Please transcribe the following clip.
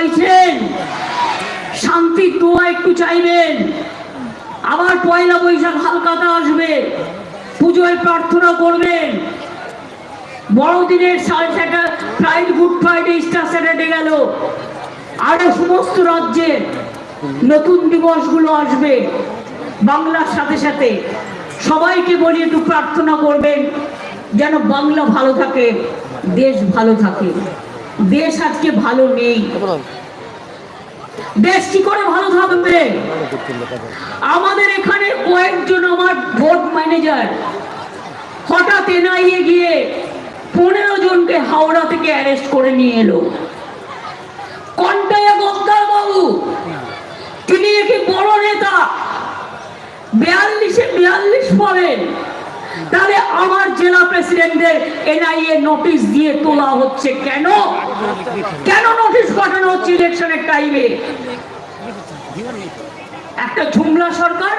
চাইছেন শান্তির দোয়া একটু চাইবেন। আবার পয়লা বৈশাখ হালকাতা আসবে, পুজোয় প্রার্থনা করবেন। বড়দিনের fried good Friday star Saturday গেল। আরও সমস্ত রাজ্যে নতুন দিবসগুলো আসবে, বাংলার সাথে সাথে। সবাইকে বলি একটু প্রার্থনা করবেন, যেন বাংলা ভালো থাকে, দেশ ভালো থাকে। দেশ আজকে ভালো নেই। দেশ কি করে ভালো থাকবে? আমাদের এখানে কয়েকজন আমার ভোট ম্যানেজার হঠাৎ এনআইএ গিয়ে পনেরো জনকে হাওড়া থেকে অ্যারেস্ট করে নিয়ে এলো। কন্টাইয়া গদ্দার বাবু তিনি একটি বড় নেতা। বিয়াল্লিশে বিয়াল্লিশ পড়েন তাহলে আমার জেলা প্রেসিডেন্টদের এনআইএ নোটিশ দিয়ে তোলা হচ্ছে কেন? কেন নোটিশ পাঠানো হচ্ছে ইলেকশনের টাইমে? একটা ঝুমলা সরকার